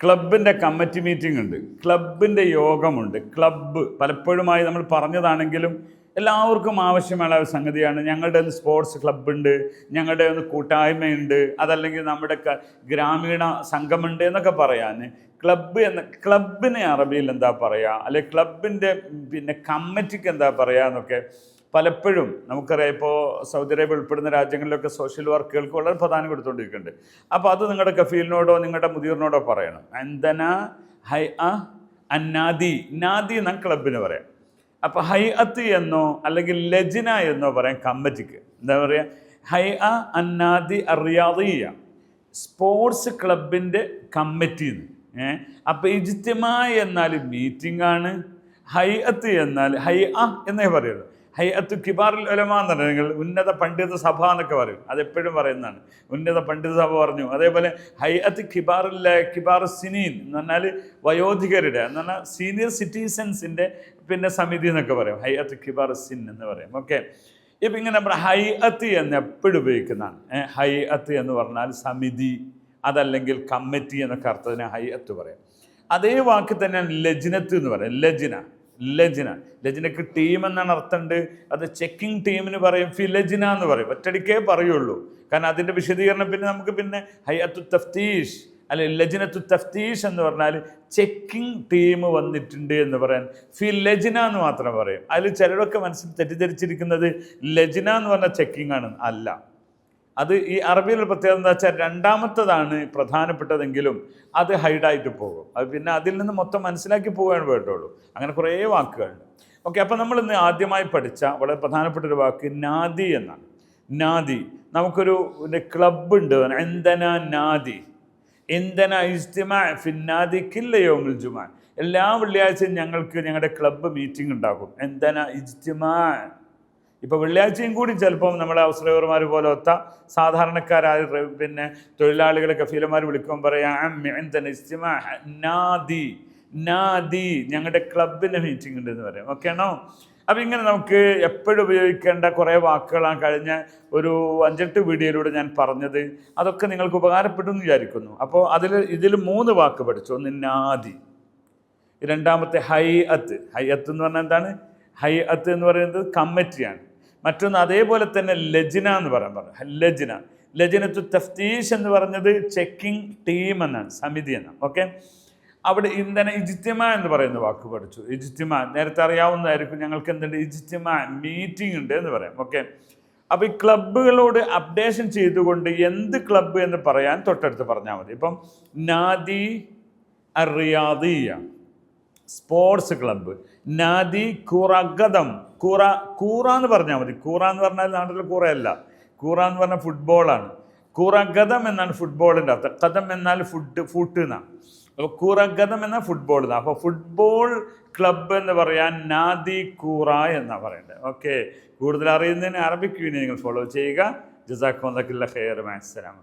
ക്ലബിന്റെ committee meeting ഉണ്ട് ക്ലബിന്റെ യോഗമുണ്ട് ക്ലബ്ബ്. പലപ്പോഴുമായി നമ്മൾ പറഞ്ഞതാണെങ്കിലും എല്ലാവർക്കും ആവശ്യമുള്ള ഒരു സംഗതിയാണ്. ഞങ്ങളുടെ ഒന്ന് സ്പോർട്സ് ക്ലബ്ബുണ്ട് ഞങ്ങളുടെ ഒന്ന് കൂട്ടായ്മയുണ്ട് അതല്ലെങ്കിൽ നമ്മുടെ ഗ്രാമീണ സംഘമുണ്ട് എന്നൊക്കെ പറയാൻ ക്ലബ്ബ് എന്ന ക്ലബിനെ അറബിയിൽ എന്താ പറയുക അല്ലെ ക്ലബിന്റെ പിന്നെ കമ്മിറ്റിക്ക് എന്താ പറയുക എന്നൊക്കെ പലപ്പോഴും നമുക്കറിയാം ഇപ്പോൾ സൗദി അറേബ്യ ഉൾപ്പെടുന്ന രാജ്യങ്ങളിലൊക്കെ സോഷ്യൽ വർക്കുകൾക്ക് വളരെ പ്രധാനം കൊടുത്തുകൊണ്ടിരിക്കുന്നുണ്ട് അപ്പോൾ അത് നിങ്ങളുടെ കഫീലിനോടോ നിങ്ങളുടെ മുതിർന്നോടോ പറയണം. അന്ദന ഹൈ അ അന്നാദി. നാദി എന്ന ക്ലബിന് പറയാം. അപ്പോൾ ഹൈ അത്ത് എന്നോ അല്ലെങ്കിൽ ലജിന എന്നോ പറയാം കമ്മിറ്റിക്ക് എന്താ പറയുക ഹൈ അ അന്നാദി അറിയാതിയ സ്പോർട്സ് ക്ലബിന്റെ കമ്മിറ്റി ഏഹ് അപ്പോൾ ഇജിത്യമായി എന്നാൽ മീറ്റിംഗ് ആണ് ഹൈ അത്ത് എന്നാൽ ഹൈ അ എന്നേ പറയുള്ളൂ. ഹൈ കിബാർ ഉലമ എന്ന് ഉന്നത പണ്ഡിത സഭ എന്നൊക്കെ പറയും. അതെപ്പോഴും പറയുന്നതാണ്. ഉന്നത പണ്ഡിത സഭ പറഞ്ഞു. അതേപോലെ ഹയ്യത്ത് കിബാറുൽ കിബാർ സിനീൻ എന്ന് പറഞ്ഞാൽ വയോധികരുടെ എന്ന് പറഞ്ഞാൽ സീനിയർ സിറ്റിസൻസിന്റെ പിന്നെ സമിതി എന്നൊക്കെ പറയും. ഹയ്യത്ത് കിബാർ സിൻ എന്ന് പറയും. ഓക്കെ. ഇപ്പം ഇങ്ങനെ നമ്മുടെ ഹൈ അത്ത് എന്ന് എപ്പോഴും ഉപയോഗിക്കുന്നതാണ്. ഏ, ഹൈ അത്ത് എന്ന് പറഞ്ഞാൽ സമിതി അതല്ലെങ്കിൽ കമ്മിറ്റി എന്നൊക്കെ അർത്ഥത്തിന് ഹൈ അത്ത് പറയാം. അതേ വാക്ക് തന്നെയാണ് ലജ്നത്ത് എന്ന് പറയാം. ലജ്ന. ലജ്ന. ലജ്നക്ക് ടീം എന്നാണ് അർത്ഥമുണ്ട്. അത് ചെക്കിംഗ് ടീമിന് പറയും ഫി എന്ന് പറയും. ഒറ്റടിക്കേ പറയുള്ളൂ. കാരണം അതിന്റെ വിശദീകരണം പിന്നെ നമുക്ക് പിന്നെ ഹയ്യത്തു തഫ്തീഷ് അല്ലെ ലജ്നത്തു തഫ്തീഷ് എന്ന് പറഞ്ഞാൽ ചെക്കിംഗ് ടീം വന്നിട്ടുണ്ട് എന്ന് പറയാൻ. ഫി ലജ്ന എന്ന് മാത്രം പറയും. അതിൽ ചിലരൊക്കെ മനസ്സിൽ തെറ്റിദ്ധരിച്ചിരിക്കുന്നത് ലജ്ന എന്ന് പറഞ്ഞ ചെക്കിംഗ് ആണ്. അല്ല. അത് ഈ അറബിയിൽ പ്രത്യേകത എന്താ വെച്ചാൽ രണ്ടാമത്തതാണ് പ്രധാനപ്പെട്ടതെങ്കിലും അത് ഹൈഡായിട്ട് പോകും. അത് പിന്നെ അതിൽ നിന്ന് മൊത്തം മനസ്സിലാക്കി പോവുകയാണ് വേണ്ടുള്ളൂ അങ്ങനെ കുറേ വാക്കുകളുണ്ട്. ഓക്കെ അപ്പോൾ നമ്മൾ ഇന്ന് ആദ്യമായി പഠിച്ച വളരെ പ്രധാനപ്പെട്ട ഒരു വാക്ക് നാദി എന്നാണ്. നാദി നമുക്കൊരു ക്ലബ് ഉണ്ട്. എന്തന നാദി? എന്തന ഇജ്തിമ ഫിന്നാദി കില്ലയോമിൽ ജുമാ. എല്ലാ വെള്ളിയാഴ്ചയും ഞങ്ങൾക്ക് ഞങ്ങളുടെ ക്ലബ്ബ് മീറ്റിംഗ് ഉണ്ടാകും. എന്തന ഇജ്തിമാ? ഇപ്പോൾ വെള്ളിയാഴ്ചയും കൂടി ചിലപ്പം നമ്മളെ അവസരകർമാർ പോലെ ഒത്ത സാധാരണക്കാരായ പിന്നെ തൊഴിലാളികളെ കഫീലന്മാർ വിളിക്കുമ്പോൾ പറയാം നാദി നാദി. ഞങ്ങളുടെ ക്ലബിന്റെ മീറ്റിംഗ് ഉണ്ട് എന്ന് പറയാം. ഓക്കെ ആണോ? അപ്പം ഇങ്ങനെ നമുക്ക് എപ്പോഴും ഉപയോഗിക്കേണ്ട കുറേ വാക്കുകളാണ് കഴിഞ്ഞ ഒരു അഞ്ചെട്ട് വീഡിയോയിലൂടെ ഞാൻ പറഞ്ഞത്. അതൊക്കെ നിങ്ങൾക്ക് ഉപകാരപ്പെട്ടു എന്ന് വിചാരിക്കുന്നു. അപ്പോൾ അതിൽ ഇതിൽ മൂന്ന് വാക്ക് പഠിച്ചു. ഒന്ന് നാദി രണ്ടാമത്തെ ഹൈ അത്ത് ഹൈ അത്ത് എന്ന് പറഞ്ഞാൽ എന്താണ്? ഹൈ അത്ത് എന്ന് പറയുന്നത് കമ്മിറ്റിയാണ്. മറ്റൊന്ന് അതേപോലെ തന്നെ ലജ്ന എന്ന് പറയാൻ പറഞ്ഞു. ലജ്ന. ലജ്നത്തു തഫ്തീഷ് എന്ന് പറഞ്ഞത് ചെക്കിംഗ് ടീം എന്നാണ് സമിതി എന്നാണ്. ഓക്കെ? അവിടെ ഇന്ധന ഇജിത്യമ എന്ന് പറയുന്ന വാക്ക് പഠിച്ചു. ഇജിത്യമ നേരത്തെ അറിയാവുന്നതായിരിക്കും ഞങ്ങൾക്ക് എന്തുണ്ട്? ഇജിത്യമ മീറ്റിംഗ് ഉണ്ട് എന്ന് പറയാം. ഓക്കെ? അപ്പോൾ ഈ ക്ലബ്ബുകളോട് അപ്ഡേഷൻ ചെയ്തുകൊണ്ട് എന്ത് ക്ലബ്ബ് എന്ന് പറയാൻ തൊട്ടടുത്ത് പറഞ്ഞാൽ മതി. ഇപ്പം നാദി അറിയാദിയ സ്പോർട്സ് ക്ലബ്ബ്. നാദി കുറഗതം കൂറ കൂറ എന്ന് പറഞ്ഞാൽ മതി. കൂറ എന്ന് പറഞ്ഞാൽ നാട്ടിൽ കൂറയല്ല. കൂറ എന്ന് പറഞ്ഞാൽ ഫുട്ബോളാണ് കുറഗതം എന്നാണ് ഫുട്ബോളിന്റെ അർത്ഥം. കഥം എന്നാൽ ഫുഡ് ഫുട്ട് എന്നാണ് അപ്പോൾ കുറഗതം എന്നാൽ ഫുട്ബോൾ എന്നാണ് അപ്പോൾ ഫുട്ബോൾ ക്ലബ്ബ് എന്ന് പറയാൻ നാദി കൂറ എന്നാണ് പറയേണ്ടത് ഓക്കെ കൂടുതൽ അറിയുന്നതിന് അറബിക് യൂണിയൻ നിങ്ങൾ ഫോളോ ചെയ്യുക. ജസാഖ് ഖൈർ മാസ്സലാമ